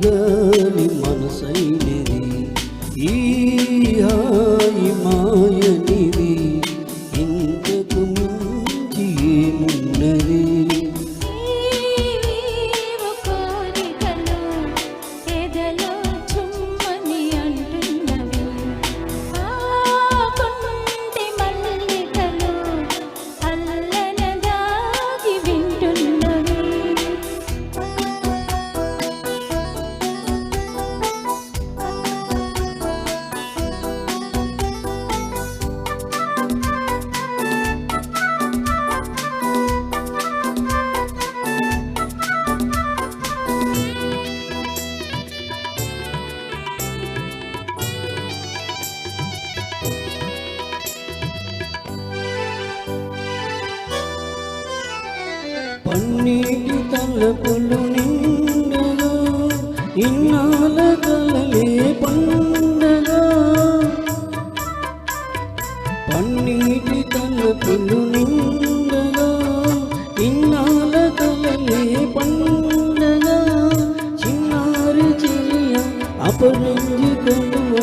చిరుగాలి మనసైనది. ఈ పన్నీటి తలపులు నిండగా ఇన్నాల కలలే పండగా. పన్నీటి తలపులు నిండగా ఇన్నాల కలలే పండగా. చిన్నారి చెయ్య అపరంజి కలువ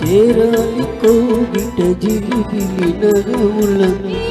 చేరాలి కోగిట జిలిబిలి నగవులను.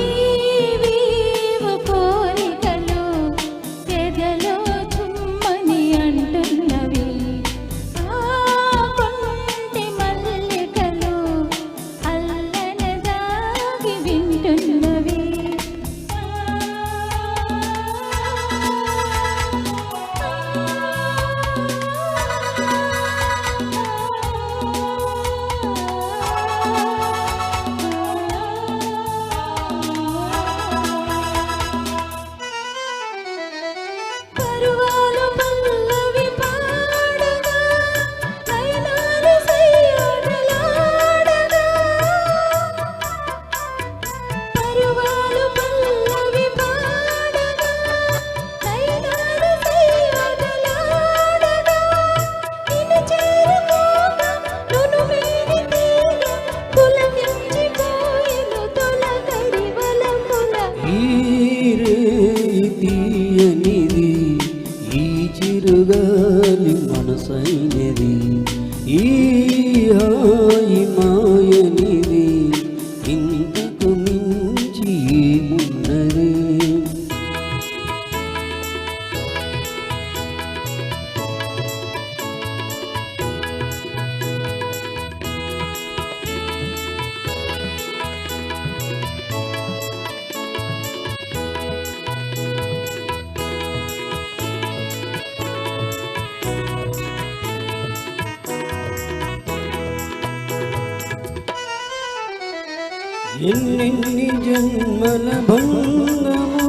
ఎన్నెన్ని జన్మల భంగము.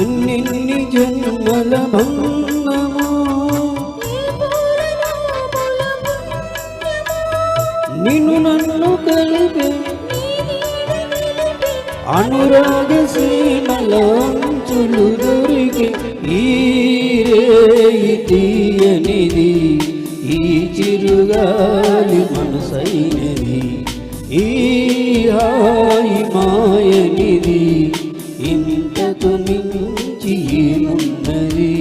ఎన్నెన్ని జన్మల భంగము. నిన్ను నన్ను కలిపే నీ నీడ నిలిపి దొరికి ఈ రేయి తీయనిది ఈ చిరుగాలి మనసైనది ఈ హాయి మాయనిది. ఇంతకు మించి ఏమున్నది?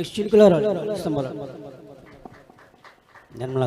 நெக்ஸ்ட் இருக்கிறார் சம்பளம் நிர்மலா